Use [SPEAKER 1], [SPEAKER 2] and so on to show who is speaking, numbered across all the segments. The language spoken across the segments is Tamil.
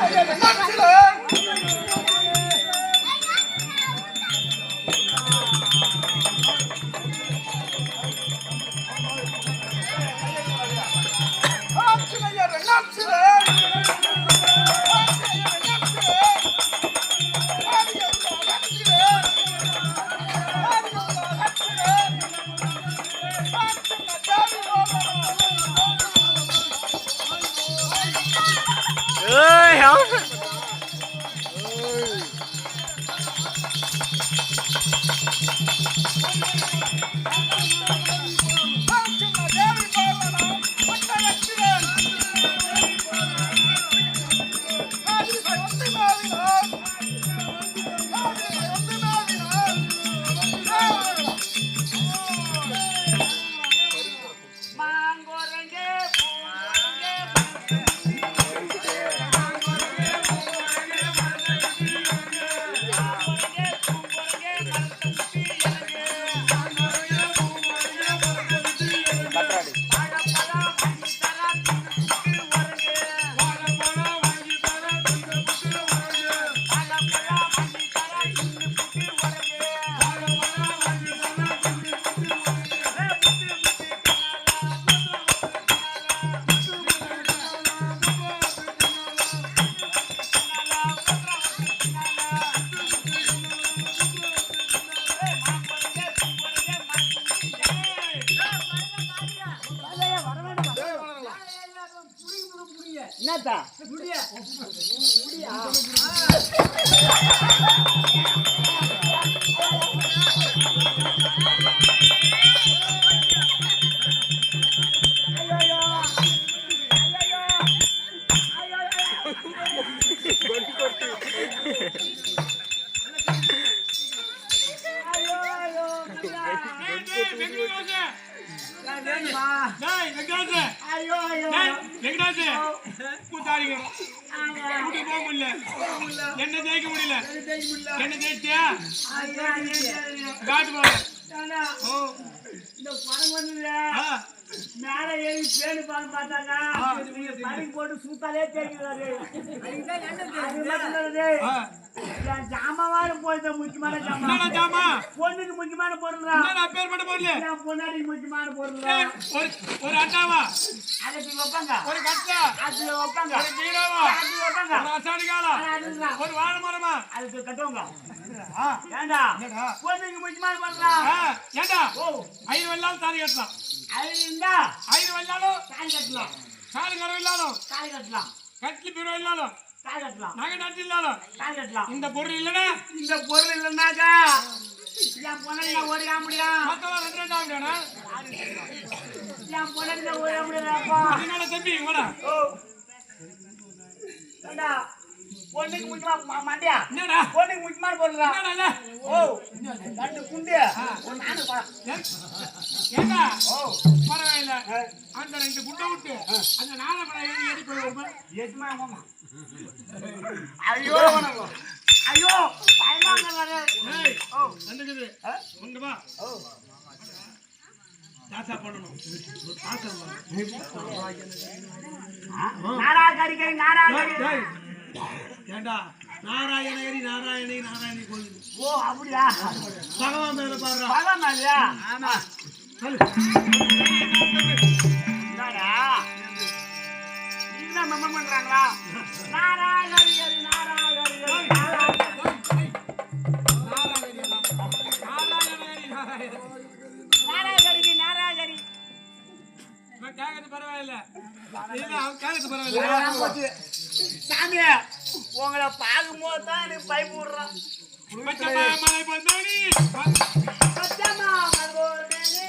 [SPEAKER 1] yeah, yeah, yeah. Thank you. Thank you.
[SPEAKER 2] இந்த படம் ஒண்ணுல
[SPEAKER 1] ஆ,
[SPEAKER 2] மேல ஏறி பேடு பால் பார்த்தாங்க. பறிக்கு போட்டு சூத்தாலே தெரியுது ஜாமாவாரு போயிட்ட முக்கியமான ஜாமான்
[SPEAKER 1] என்னடா ஜாமா?
[SPEAKER 2] பொண்ணுக்கு முக்கியமான பொருள்ரா
[SPEAKER 1] என்னடா பேர் பண்ண போறல
[SPEAKER 2] என் பொண்டாடி முக்கியமான பொருள்ரா
[SPEAKER 1] ஒரு அட்டாவா
[SPEAKER 2] அதுக்கு வைப்பாங்க.
[SPEAKER 1] ஒரு கட்டா
[SPEAKER 2] வைப்பாங்க.
[SPEAKER 1] ஒரு பீடாவா
[SPEAKER 2] அதுல வைப்பாங்க.
[SPEAKER 1] ஒரு அசாடி காலா
[SPEAKER 2] அதுதான்.
[SPEAKER 1] ஒரு வாழை மரமா?
[SPEAKER 2] அதுக்கு கட்டுவாங்க. ஏண்டா? பொண்ணுக்கு முக்கியமான
[SPEAKER 1] ஏண்டா? வெள்ளாலும் கட்டலாம்.
[SPEAKER 2] இருந்தா
[SPEAKER 1] ஐదు வெள்ளாலும்
[SPEAKER 2] தாலி கட்டலாம்.
[SPEAKER 1] காடு கரை இல்லாலும்
[SPEAKER 2] தாலி கட்டலாம்.
[SPEAKER 1] கட்லி பீரோ இல்லாலும்
[SPEAKER 2] தாலி கட்டலாம்.
[SPEAKER 1] நகை நட்டு இல்லாலும்
[SPEAKER 2] தாலி கட்டலாம்.
[SPEAKER 1] இந்த பொருள் இல்லைன்னா?
[SPEAKER 2] இந்த பொருள் இல்லைன்னாக்கா என் பொண்ணு ஓடியா முடியும்
[SPEAKER 1] மொத்தமா ரெண்டு ரெண்டு ஆகுதானா
[SPEAKER 2] என் பொண்ணு முடியாப்பா
[SPEAKER 1] அதனால தம்பி வாடா.
[SPEAKER 2] பொண்ணுக்கு முக்கியமா மாட்டியா
[SPEAKER 1] என்னடா?
[SPEAKER 2] பொண்ணுக்கு முக்கியமான பொருள்ரா
[SPEAKER 1] என்னடா
[SPEAKER 2] ஓ ரெண்டு குண்டு. ஒரு நானு
[SPEAKER 1] ஏண்டா?
[SPEAKER 2] ஓ.
[SPEAKER 1] பரவாயில்ல. அந்த ரெண்டு குண்டை விட்டு அந்த நாளை படம் எழுதி எடி போய் வருமா
[SPEAKER 2] எதுமா மாமா. ஐயோ. ஐயோ. பயமாங்க வர
[SPEAKER 1] ஏய்
[SPEAKER 2] ஓ.
[SPEAKER 1] வந்துக்குது? கொண்டு வா.
[SPEAKER 2] ஓ.
[SPEAKER 1] தாத்தா பண்ணணும் ஒரு தாத்தா
[SPEAKER 2] நாரா கறி கறி
[SPEAKER 1] ஏண்டா? நாராயணகிரி நாராயணி நாராயணி கோயில்.
[SPEAKER 2] ஓ அப்படியா?
[SPEAKER 1] பகவான் மேல பாடுறா.
[SPEAKER 2] பழம் இல்லையா
[SPEAKER 1] ஆமா. சொல்லு.
[SPEAKER 2] நீங்க மெம்மன் பண்றாங்களா?
[SPEAKER 1] நாராயணகிரி நாராயணி
[SPEAKER 2] நாரா கறி நாரா கறி
[SPEAKER 1] இவன் கேட்கறது பரவாயில்ல. கேட்கறது பரவாயில்ல.
[SPEAKER 2] சாமி உங்களை பார்க்கும்போது தான் எனக்கு பைப் விடுறான்
[SPEAKER 1] பச்சைமா மலை பொந்தோணி
[SPEAKER 2] பச்சைமா மருகோதேனி,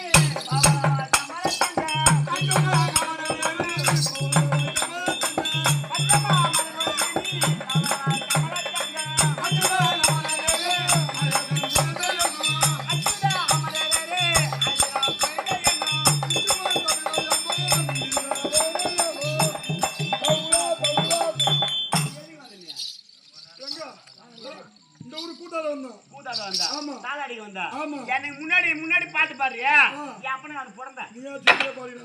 [SPEAKER 1] வந்தோம்.
[SPEAKER 2] கூத்தாட வந்தா.
[SPEAKER 1] ஆமா.
[SPEAKER 2] தாலாடிக்கு வந்தா.
[SPEAKER 1] ஆமா.
[SPEAKER 2] எனக்கு முன்னாடி முன்னாடி பாட்டு பாடுறியா? என் அப்பனை நான் பிறந்தேன்.
[SPEAKER 1] நீயா சுத்திர பாடினா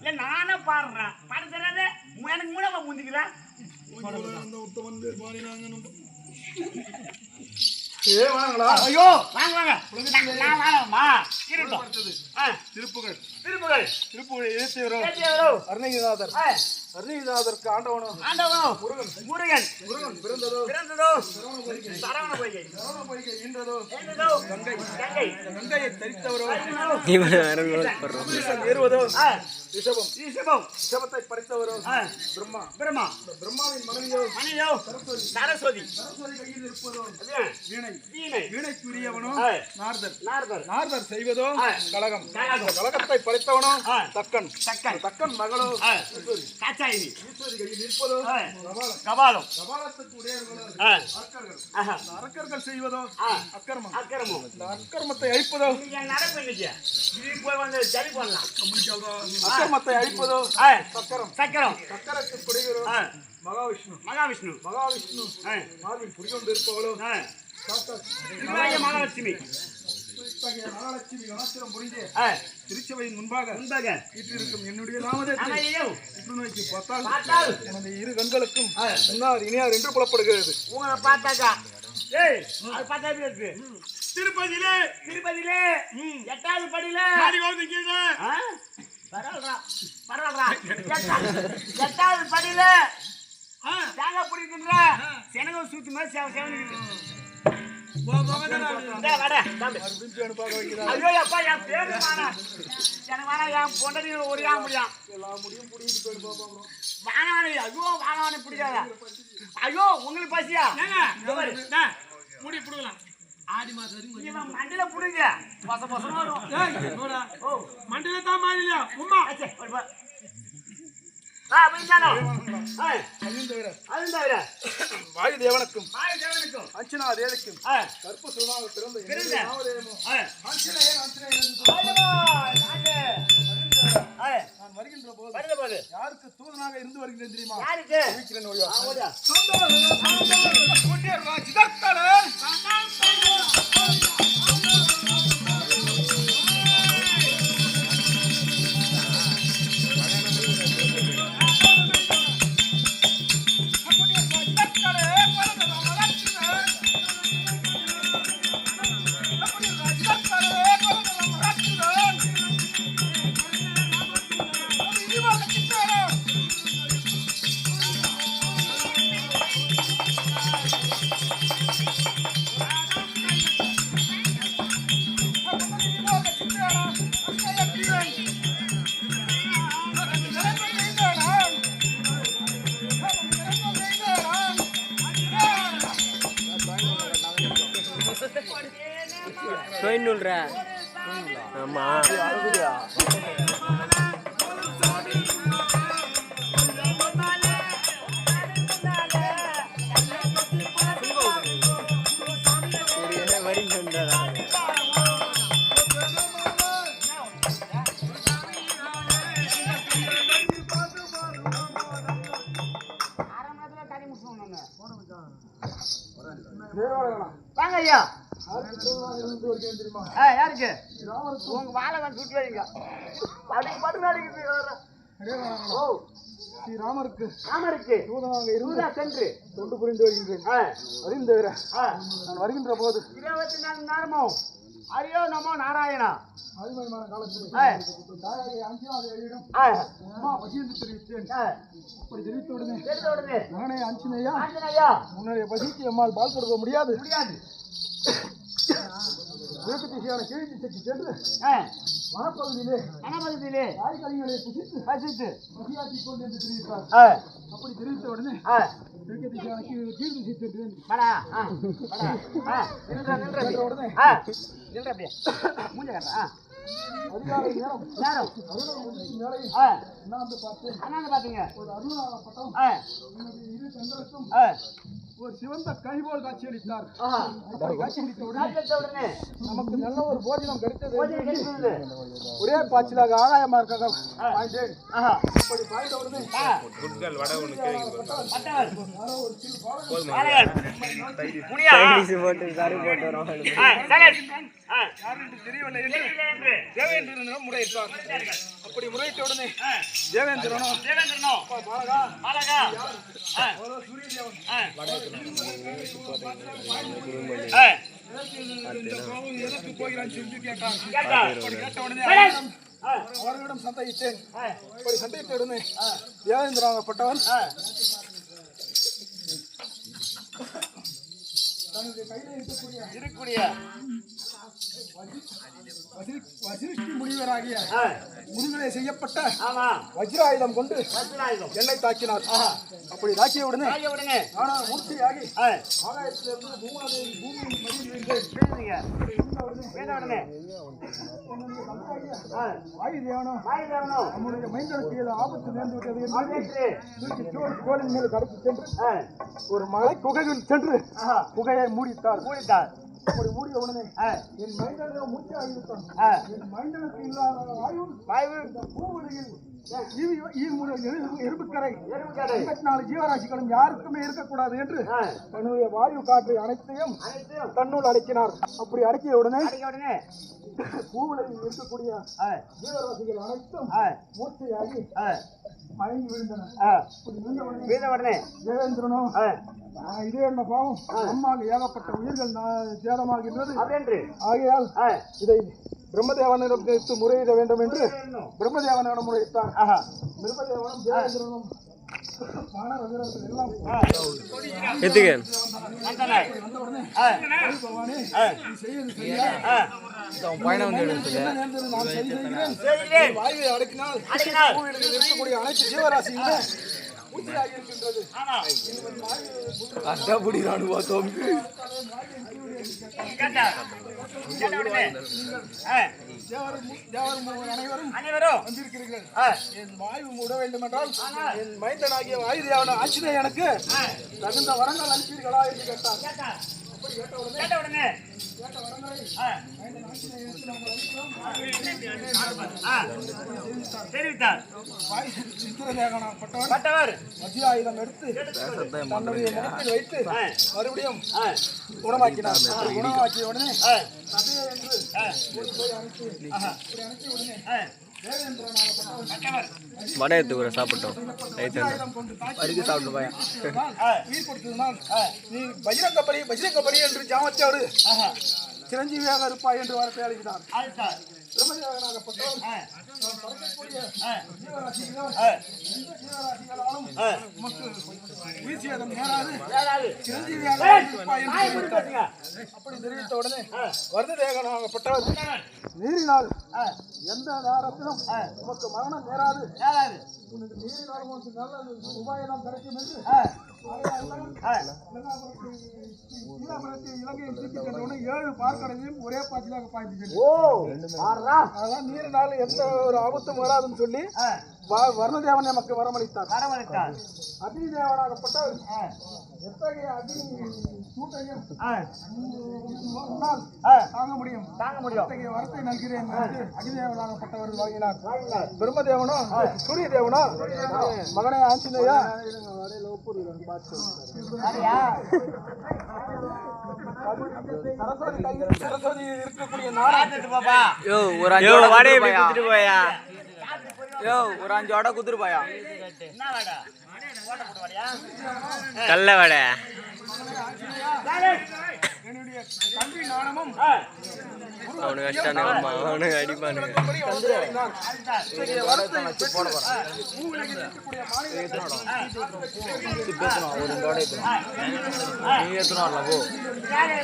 [SPEAKER 2] இல்ல நானே பாடுறேன். பாட தெரியாது? எனக்கு மூலமா முந்திக்கிறேன்
[SPEAKER 3] உத்தமன் பேர் பாடினாங்க ஏ வாங்களா
[SPEAKER 2] ஐயோ வாங்க வாங்க. நான் வாங்கம்மா. இருக்கட்டும்
[SPEAKER 3] திருப்புகழை. எழுத்தியவரோ.
[SPEAKER 2] பேசியவரோ
[SPEAKER 3] அருணகிரிநாதர். அருணகிரிநாதருக்கு ஆண்டவனோ?
[SPEAKER 2] ஆண்டவனோ? முருகன். முருகன்.
[SPEAKER 3] முருகன் பிறந்ததோ?
[SPEAKER 2] பிறந்ததோ? சரவண பொய்கை.
[SPEAKER 3] சரவண பொய்கை ஈன்றதோ
[SPEAKER 2] ஏந்ததோ? கங்கை. கங்கை.
[SPEAKER 3] கங்கையை தரித்தவரோ?
[SPEAKER 2] அறிவினோ.
[SPEAKER 3] ஈசன் ஏறுவதோ?
[SPEAKER 2] ஆ,
[SPEAKER 3] ரிஷபம்
[SPEAKER 2] ஈசபம்
[SPEAKER 3] ரிஷபத்தை படைத்தவரோ
[SPEAKER 2] ஆ,
[SPEAKER 3] பிரம்மா.
[SPEAKER 2] பிரம்மா.
[SPEAKER 3] இந்த பிரம்மாவின் மனைவியோ
[SPEAKER 2] மணியோ சரஸ்வதி.
[SPEAKER 3] சரஸ்வதி. கையில் இருப்பதோ? வீணை.
[SPEAKER 2] வீணை.
[SPEAKER 3] வீணைக்குரியவனோ. நார்தர்.
[SPEAKER 2] நாரதர்.
[SPEAKER 3] நார்தர் செய்வதோ. இந்த கலகத்தை படைத்தவனோ. தக்கன்.
[SPEAKER 2] தக்கன்.
[SPEAKER 3] தக்கன் மகளோ?
[SPEAKER 2] ஆ, ஆ,
[SPEAKER 3] கபாலம் அரக்கர்கள் செய்வதோ. அக்கிரமம்
[SPEAKER 2] அக்கிரமம்
[SPEAKER 3] அக்கிரமத்தை அழிப்பதோ அக்கிரமத்தை அழிப்பதோ சக்கரம்
[SPEAKER 2] சக்கரம்
[SPEAKER 3] சக்கரத்துக்கு குடைகிறோ
[SPEAKER 2] ஆ,
[SPEAKER 3] மகாவிஷ்ணு
[SPEAKER 2] மகாவிஷ்ணு
[SPEAKER 3] மகாவிஷ்ணு
[SPEAKER 2] ஆ,
[SPEAKER 3] மார்பில் குடிகொண்டு இருப்பவளோ
[SPEAKER 2] மகாலட்சுமி
[SPEAKER 3] மகாலட்சுமி புரிஞ்சு திருச்சபையின் முன்பாக
[SPEAKER 2] முன்பாக.
[SPEAKER 3] வீற்றிருக்கும் என்னுடைய நாமதத்தை
[SPEAKER 2] அமைதியும்
[SPEAKER 3] புற்றுநோய்க்கு பார்த்தால். எனது இரு கண்களுக்கும் முன்னார் இனியார் என்று புலப்படுகிறது.
[SPEAKER 2] உங்களை பார்த்தாக்கா? ஏய் அது பார்த்தா எப்படி இருக்கு?
[SPEAKER 1] திருப்பதியிலே.
[SPEAKER 2] திருப்பதியிலே. எட்டாவது படியில? பரவாயில்லடா, பரவாயில்லடா. எட்டாவது படியில தேங்காய் பிடிக்கின்ற செனகம் சூத்து மாதிரி செவ செவனிக்குது ஐயோ உங்களுக்கு பசியா.
[SPEAKER 1] முடி புடுங்கலாம். ஆடி மாசம் வரைக்கும்
[SPEAKER 2] இவன் மண்டியில புடிங்க. பச பச வரும்.
[SPEAKER 1] மண்டல தான் மாறில உம்மா.
[SPEAKER 3] வாயு தேவனுக்கும். அஞ்சனா தேவிக்கும் கற்ப சுகமாக பிறந்த நான் வருகின்ற போது
[SPEAKER 2] வருது பாரு.
[SPEAKER 3] யாருக்கு தூதனாக இருந்து வருகிறேன் தெரியுமா?
[SPEAKER 2] யாருக்கு?
[SPEAKER 3] இருக்கிறேன்
[SPEAKER 2] முடிச்சுடுவோம் நாங்க. வாங்க ஐயா
[SPEAKER 3] யாருக்கு? இருந்து ராமருக்கு
[SPEAKER 2] உங்க வாழை சுட்டு வைங்க அதுக்கு மட்டும்
[SPEAKER 3] இடையவனான
[SPEAKER 2] ஓ.
[SPEAKER 3] ஸ்ரீராமருக்கு
[SPEAKER 2] ராமருக்கு.
[SPEAKER 3] தூதனாக இருந்து
[SPEAKER 2] சூதா சென்று.
[SPEAKER 3] தொண்டு புரிந்து வருகின்றேன்
[SPEAKER 2] ஆ,
[SPEAKER 3] அதையும் தவிர
[SPEAKER 2] ஆ.
[SPEAKER 3] நான் வருகின்ற போது
[SPEAKER 2] இருபத்தி நாலு நேரமும் ஐயோ நமோ நாராயணா.
[SPEAKER 3] ஆதிமயமான காலத்தில் அஞ்சனாதேவியிடம்
[SPEAKER 2] ஆ,
[SPEAKER 3] அம்மா பகிர்ந்து தெரிவித்தேன். அப்படி தெரிவித்த உடனே நானே அஞ்சனையா
[SPEAKER 2] ஆஞ்சநேயா
[SPEAKER 3] உன்னுடைய பசிக்கு அம்மாள் பால் கொடுக்க முடியாது.
[SPEAKER 2] முடியாது.
[SPEAKER 3] மேற்கு திசையான கீழ் திசைக்கு சென்று வனப்பகுதியிலே
[SPEAKER 2] வனபகுதியிலே
[SPEAKER 3] காய்கறிகளை புசித்து
[SPEAKER 2] பசித்து
[SPEAKER 3] பசியாக்கிக் கொண்டு என்று தெரிவித்தார். அப்படி தெரிவித்த உடனே மேற்கு திசையான கீழ் கீழ் திசை சென்ற. உடனே
[SPEAKER 2] அப்படியே. மூஞ்ச.
[SPEAKER 3] அதிகாலை நேரம்.
[SPEAKER 2] நேரம்.
[SPEAKER 3] அண்ணாந்து
[SPEAKER 2] அண்ணாந்து
[SPEAKER 3] ஒரு இரு
[SPEAKER 2] ஆ,
[SPEAKER 3] ஒரு சிவந்த கழிபோல் காட்சியளித்தார்.
[SPEAKER 2] ஆஹா.
[SPEAKER 3] அப்படி காட்சியளித்த உடனே நமக்கு நல்ல ஒரு போஜனம் கிடைத்தது. ஒரே பாய்ச்சலாக ஆகாயமா இருக்காங்க. அப்படி பாய்ந்த. உடனே தெரியவில்லை என்று
[SPEAKER 2] தெரியவில்லை என்று.
[SPEAKER 3] முறையிட்டார் அப்படி முறையிட்ட உடனே
[SPEAKER 1] தேவேந்திரனோ? சரி.
[SPEAKER 3] அவரிடம்
[SPEAKER 1] ஆ,
[SPEAKER 3] அவர்களிடம்
[SPEAKER 1] ஆ,
[SPEAKER 3] அப்படி சந்தேகித்த உடனே தேவேந்திராகப்பட்டவன். தன்னுடைய கையில் இருக்கக்கூடிய வசிஷ்டி முனிவராகிய முருகனை செய்யப்பட்ட
[SPEAKER 1] ஆமா.
[SPEAKER 3] வஜ்ராயுதம் கொண்டு. என்னை தாக்கினார். அப்படி தாக்கிய உடனே ஆனால் மூர்த்தியாகி ஆகாயத்திலிருந்து பூமாதேவி பூமியின் நம்முடைய மைந்தனுக்கு ஆபத்து நேர்ந்து விட்டது கோலின் மேல் கடத்தி சென்று ஒரு மலை குகையில் சென்று குகையை மூடித்தார்.
[SPEAKER 1] மூடிட்டார்.
[SPEAKER 3] அப்படி மூடிய உடனே என் மைந்தனுக்கு மூச்சு ஆகிவிட்டான்
[SPEAKER 1] ஆ,
[SPEAKER 3] என் மைந்தனுக்கு இல்லாத வாயு
[SPEAKER 1] வாய்வு,
[SPEAKER 3] இந்த எறும்புக்கரை. ஐம்பத்தி நாலு ஜீவராசிகளும் யாருக்குமே இருக்கக்கூடாது என்று தன்னுடைய வாயு காற்றை அனைத்தையும் தன்னுள் அடக்கினார். அப்படி அடக்கிய உடனே பூவுலகில் இருக்கக்கூடிய ஜீவராசிகள் அனைத்தும்
[SPEAKER 1] ஆ,
[SPEAKER 3] மயங்கி விழுந்தன விழுந்த உடனே தேவேந்திரனும்
[SPEAKER 1] ஆ,
[SPEAKER 3] "ஆ, இதே என்ன பாவம்? அம்மாக ஏகப்பட்ட உயிர்கள் சேதமாகின்றது. ஆகையால் இதை பிரம்மதேவனிடம் வைத்து முறையிட வேண்டும் என்று. பிரம்மதேவனிடம் முறையிட்டார்
[SPEAKER 1] ஆஹா,
[SPEAKER 3] பிரம்மதேவனும் தேவேந்திரனும் வானரவீரர்கள் எல்லாம்
[SPEAKER 1] ஆ,
[SPEAKER 4] எத்துக்கு
[SPEAKER 1] வந்தனர்.
[SPEAKER 3] வந்த உடனே
[SPEAKER 1] ஆ,
[SPEAKER 3] பகவானே
[SPEAKER 1] ஆ,
[SPEAKER 3] நீ செய்வது சரியா
[SPEAKER 1] ஆ,
[SPEAKER 3] என்ன நேர்ந்தது நான் சரி செய்கிறேன்.
[SPEAKER 1] செய்கிறேன்.
[SPEAKER 3] வாயுவை அடக்கினால் இருக்கக்கூடிய அனைத்து ஜீவராசிகளுமே
[SPEAKER 1] ஆமா.
[SPEAKER 4] அட்டப்படிறானு பார்த்தோம்.
[SPEAKER 1] கேட்டார். கேட்ட
[SPEAKER 3] அனைவரும்
[SPEAKER 1] அனைவரும்
[SPEAKER 3] வந்திருக்கிறீர்கள் என் வாயு விட வேண்டும் என்றால் என் மைந்தனாகிய வாயு தேவன ஆஞ்சநேயனுக்கு
[SPEAKER 1] ஆ,
[SPEAKER 3] தகுந்த வரங்கள் அனுப்பீர்களா என்று கேட்டார்.
[SPEAKER 1] கேட்ட உடனே தெரிவித்தார் பட்டவர்.
[SPEAKER 3] வஜ்ராயுதம் எடுத்து தன்னுடைய முகத்தில் வைத்து மறுபடியும் குணமாக்கினார். குணமாக்கிய உடனே அனுப்பி அனுப்பிய உடனே
[SPEAKER 4] வடை எடுத்துக்கூட சாப்பிட்டோம். ரைட்
[SPEAKER 3] வஜ்ராயுதம் கொண்டு தாக்கி
[SPEAKER 4] அடிக்க சாப்பிட்டு போயா
[SPEAKER 1] ஆ,
[SPEAKER 3] உயிர் கொடுத்ததுனால் நீ பஜ்ரங்கபலி பஜ்ரங்கபலி என்று ஜாமத்தோடு
[SPEAKER 1] ஆஹா,
[SPEAKER 3] சிரஞ்சீவியாக இருப்பாய் என்று வரத்தை. உமக்கு.
[SPEAKER 1] பேசுங்க.
[SPEAKER 3] அப்படி தெரிவித்த உடனே
[SPEAKER 1] ஆ,
[SPEAKER 3] வர்ணதேகனாகப்பட்டவர்
[SPEAKER 1] பட்டவர்.
[SPEAKER 3] நீரினால் எந்த நேரத்திலும் உமக்கு மரணம் நேராது நீரினால் உனக்கு நல்ல உபாயம் கிடைக்கும் என்று ஏழு பார்க்கடலையும் ஒரே பாய்ச்சலாக பாய்ச்சி
[SPEAKER 1] ஓ
[SPEAKER 3] அதான் நீரினால் எந்த ஒரு ஆபத்தும் வராதுன்னு சொல்லி வர்ணதேவன் நமக்கு வரமளித்தார்.
[SPEAKER 1] வரவழைத்தார்.
[SPEAKER 3] அக்னி தேவனாகப்பட்டவர் எத்தகைய அக்னி சூட்டையும் தாங்க முடியும்.
[SPEAKER 1] தாங்க முடியும்.
[SPEAKER 3] அத்தகைய வரத்தை நல்கிறேன் என்று அக்னிதேவனாகப்பட்டவர் வாங்கினார். பிரம்மதேவனோ சூரிய தேவனோ மகனே ஆஞ்சநேயா?
[SPEAKER 1] சரியா?
[SPEAKER 3] சரஸ்வதி இருக்கக்கூடிய நாடா
[SPEAKER 4] போயா? யோ ஒரு அஞ்சு வடை குத்துட்டு போயா
[SPEAKER 1] என்ன வாடா? ஓட்ட போட்டு வாடியா?
[SPEAKER 4] கல்ல வடை?
[SPEAKER 3] என்னுடைய தம்பி நாணமும்
[SPEAKER 4] அவனுக்கு அடிப்பானுங்க நீ எத்தனை வரல போ
[SPEAKER 1] யாரு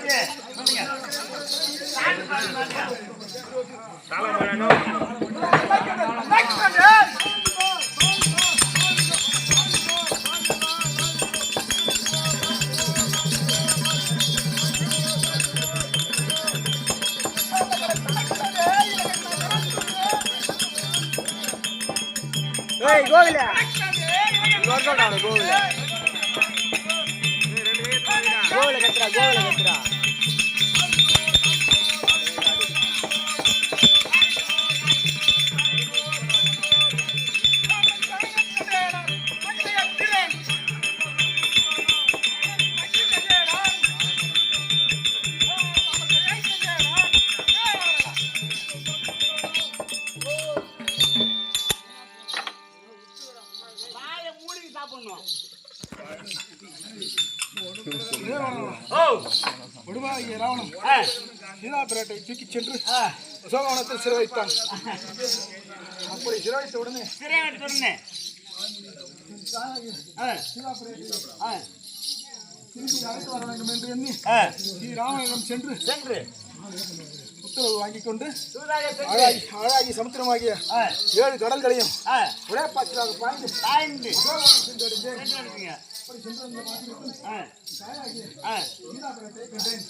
[SPEAKER 1] இது? சொல்லுங்க.
[SPEAKER 4] கோவில கத்துறா கோவில கத்துறா
[SPEAKER 3] சீதாபிராட்டை தூக்கிச் சென்று
[SPEAKER 2] ஆ.
[SPEAKER 3] அசோகவனத்தில் சிறை வைத்தான் அப்படி சிறை வைத்த உடனே
[SPEAKER 2] ஆ,
[SPEAKER 3] சீதாபிராட்டை
[SPEAKER 2] ஆ,
[SPEAKER 3] திருப்பி அழைத்து வர வேண்டும் என்று எண்ணி
[SPEAKER 2] ஆ.
[SPEAKER 3] ஸ்ரீ ராமனிடம் சென்று
[SPEAKER 2] சென்று
[SPEAKER 3] உத்தரவு வாங்கிக் கொண்டு
[SPEAKER 2] சூதாக சென்று
[SPEAKER 3] அழகி அழகி சமுத்திரமாகிய ஏழு கடல்களையும் பாய்ச்சலாக பாய்ந்து கண்டேன்.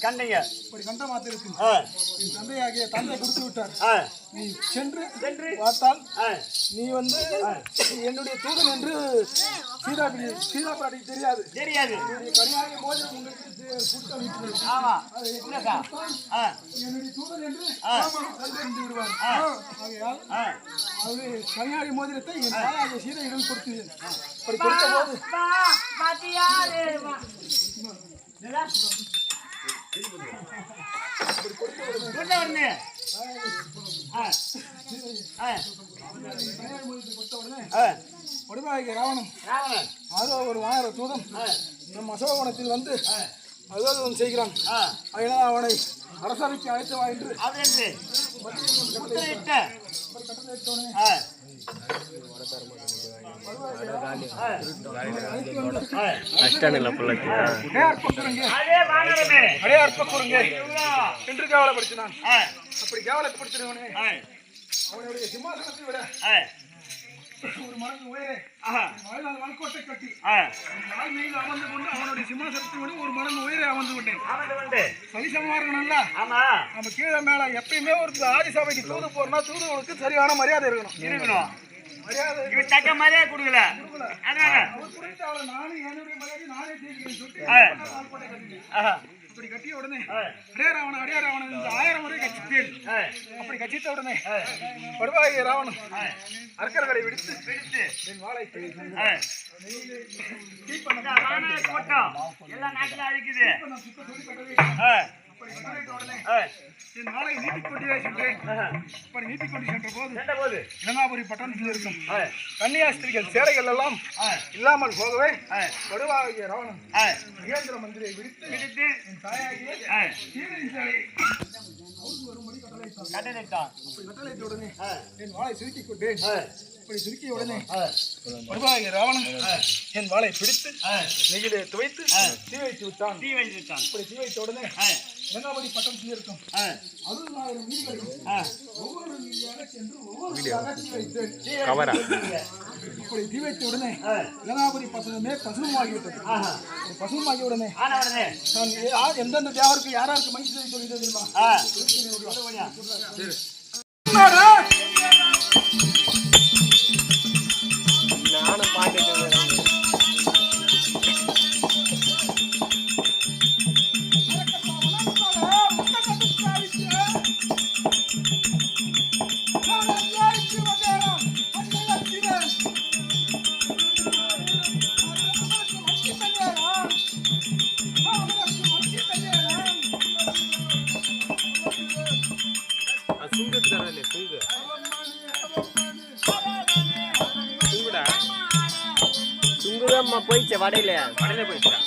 [SPEAKER 2] கண்டீங்க.
[SPEAKER 3] அப்படி கண்ட மாத்திரத்தில் தந்தையாகிய தந்தை கொடுத்து விட்டார் நீ சென்று
[SPEAKER 2] சென்று.
[SPEAKER 3] பார்த்தால் நீ வந்து என்னுடைய தூதன் என்று சீதா சீதா தெரியாது.
[SPEAKER 2] தெரியாது.
[SPEAKER 3] கனியாகிய மோதிரம் உங்களுக்கு.
[SPEAKER 2] ஆமா.
[SPEAKER 3] என்னுடைய தூதன் என்று விடுவார். ஆகையால். அது கனியாகிய மோதிரத்தை என் தாயாகிய சீதையிடம் கொடுத்தேன். அப்படி கொடுத்த போது?
[SPEAKER 2] கொடுத்த உடனே. ஆ, ஆ,
[SPEAKER 3] ராவணன் அதோ ஒரு வானர தூதம்
[SPEAKER 2] ஆ,
[SPEAKER 3] நம் அசோகவனத்தில் வந்து அசோகவன் செய்கிறான் அதனால் அவனை அரசரைக்கு அழைத்து வா என்று
[SPEAKER 2] அது அதே வானரமே.
[SPEAKER 3] அடே அற்பக்குறுங்க
[SPEAKER 2] இவ்வளோ.
[SPEAKER 3] என்று கேவலப்படுத்தினான் அப்படி கேவலப்படுத்தினவனே அவனுடைய சிம்மாசனத்தை விட ஒரு மடங்கு உயரே வாழ்நாள் கட்டி மீது அமர்ந்து கொண்டு அவனுடைய சிம்மாசனத்தை விட ஒரு மடங்கு உயரே அமர்ந்து
[SPEAKER 2] வந்து.
[SPEAKER 3] சரிசமமா இருக்கணும்ல
[SPEAKER 2] ஆமா
[SPEAKER 3] நம்ம கீழே மேல எப்பயுமே ஒரு ஆதிசபைக்கு தூது போறோம்னா தூதுவனுக்கு சரியான மரியாதை இருக்கணும்
[SPEAKER 2] இவன் தக்க மாதிரியே கொடுக்கல. அதனால.
[SPEAKER 3] இப்படி கட்டிய உடனே அடே ராவணன் அடே ராவணன் என்று ஆயிரம் முறை கட்சித்தேன் அப்படி கட்சித்த உடனே படுவாகிய ராவணன். அர்க்கர்களை விடுத்து என்.
[SPEAKER 2] இந்த கூட்டம். நாட்டுல அழிக்குது
[SPEAKER 3] என் வாளை நீட்டிக் கொண்டே சென்றேன்.
[SPEAKER 2] ஆஹா.
[SPEAKER 3] அப்படி நீட்டிக் கொண்டு சென்ற போது?
[SPEAKER 2] போது
[SPEAKER 3] இளங்காபுரி பட்டணத்தில் இருக்கும் கன்னியாஸ்திரிகள் சேலைகள் எல்லாம் இல்லாமல் போகவே
[SPEAKER 2] ஆ,
[SPEAKER 3] படுவாகிய ராவணன். மகேந்திர மந்திரியை விடுத்து
[SPEAKER 2] பிடித்து,
[SPEAKER 3] என் தாயாகிய சேலையை
[SPEAKER 2] கட்டளையிட்டான்.
[SPEAKER 3] அப்படி கட்டளையிட்ட உடனே என் வாளை சுருக்கிக் கொண்டேன்
[SPEAKER 2] ஆ,
[SPEAKER 3] அப்படி சுருக்கிய உடனே படுவாகிய ராவணன் என் வாளை பிடித்து. நெகிலே துவைத்து தீ வைத்து விட்டான்.
[SPEAKER 2] தீ வைத்துட்டான்.
[SPEAKER 3] அப்படி தீ வைத்த உடனே பட்டணத்தில் இருக்கும்.
[SPEAKER 2] ஆ,
[SPEAKER 3] அறுபதாயிரம்
[SPEAKER 2] ஆ.
[SPEAKER 3] ஒவ்வொரு வீதியாக சென்று ஒவ்வொரு தீ
[SPEAKER 4] கவரா.
[SPEAKER 3] இப்படி தீ வைத்த உடனே. கங்காபுரி பட்டணமே பசுமாகிவிட்டது பசுமாகிய உடனே எந்தெந்த தேவருக்கு யாராருக்கு மகிழ்ச்சி சொல்லிட்டு தெரியுமா?
[SPEAKER 4] போயிடுச்சு வடையில. வடையில போயிடுச்சா?